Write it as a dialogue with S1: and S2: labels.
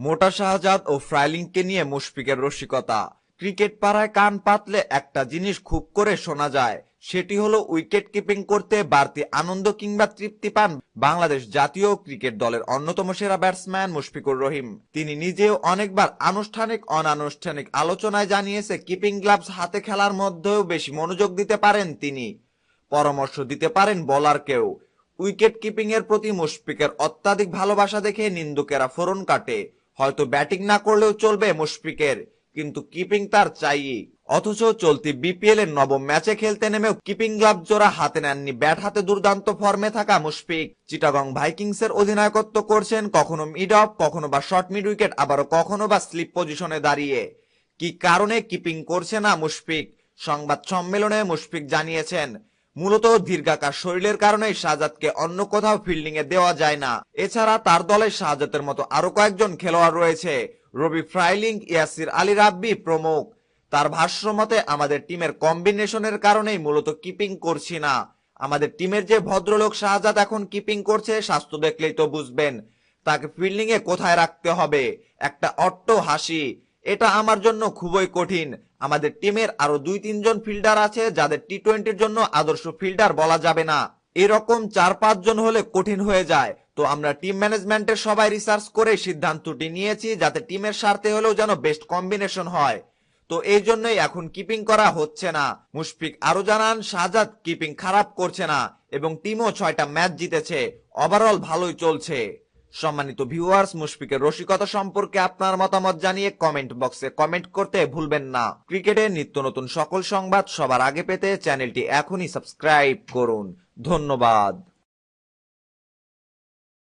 S1: মোটা শাহজাদ ও ফ্রাইলিংকে নিয়ে মুশফিকের রসিকতা। ক্রিকেট পাড়ায় কান পাতলে একটা জিনিস খুব করে শোনা যায়, সেটি হলো উইকেট কিপিং করতে বাড়তি আনন্দ কিংবা তৃপ্তি পান বাংলাদেশ জাতীয় ক্রিকেট দলের অন্যতম সেরা ব্যাটসম্যান মুশফিকুর রহিম। তিনি নিজেও অনেকবার আনুষ্ঠানিক, অনানুষ্ঠানিক আলোচনায় জানিয়েছে, কিপিং গ্লাভস হাতে খেলার মধ্যেও বেশি মনোযোগ দিতে পারেন তিনি। পরামর্শ দিতে পারেন বলারকেও। উইকেট কিপিং এর প্রতি মুশফিকের অত্যাধিক ভালোবাসা দেখে নিন্দুকেরা ফোরন কাটে। হয়তো ব্যাটিং না করলেও চলবে মুশফিকের, কিন্তু কিপিং তার চাই। অথচ চলতি বিপিএল এর নবম ম্যাচে খেলতে নেমেও কিপিং গ্লাভ জোড়া হাতে নেননি, ব্যাট হাতে দুর্দান্ত ফর্মে থাকা মুশফিক। চিটাগং ভাইকিংস এর অধিনায়কত্ব করছেন কখনো মিড অফ কখনো বা শর্ট মিড উইকেট আবারও কখনো বা স্লিপ পজিশনে দাঁড়িয়ে। কি কারণে কিপিং করছে না মুশফিক? সংবাদ সম্মেলনে মুশফিক জানিয়েছেন মূলত দীর্ঘাকার শরীরের কারণেই শাহজাদকে অন্য কোথাও ফিল্ডিং এ দেওয়া যায় না। এছাড়া তার দলে শাহজাদের মতো আরও কয়েকজন খেলোয়াড় রয়েছে। রবি ফ্রাইলিং, ইয়াসির আলী রাব্বি প্রমুখ। তার ভাষ্য মতে, আমাদের টিমের কম্বিনেশনের কারণেই মূলত কিপিং করছি না। আমাদের টিমের যে ভদ্রলোক শাহজাদ এখন কিপিং করছে, স্বাস্থ্য দেখলেই তো বুঝবেন। তাকে ফিল্ডিং এ কোথায় রাখতে হবে? একটা অট্ট হাসি। এটা আমার জন্য খুবই কঠিন। আমাদের টিমের আরও দুই তিনজন ফিল্ডার আছে, যাদের টি টোয়েন্টির জন্য আদর্শ ফিল্ডার বলা যাবে না। এরকম চার, পাঁচ জন হলে কঠিন হয়ে যায়। তো আমরা টিম ম্যানেজমেন্টের সবাই রিসার্চ করে সিদ্ধান্তটি নিয়েছি, যাতে টিমের স্বার্থে হলেও যেন বেস্ট কম্বিনেশন হয়। তো এই জন্যই এখন কিপিং করা হচ্ছে না। মুশফিক আরও জানান শাহজাদ কিপিং খারাপ করছে না, এবং টিমও ছয়টা ম্যাচ জিতেছে। ওভারঅল ভালোই চলছে। সম্মানিত ভিউয়ার্স মুশফিকের রসিকতা সম্পর্কে আপনার মতামত জানিয়ে কমেন্ট বক্সে কমেন্ট করতে ভুলবেন না। ক্রিকেটের নিত্য নতুন সকল সংবাদ সবার আগে পেতে চ্যানেলটি এখনই সাবস্ক্রাইব করুন। ধন্যবাদ।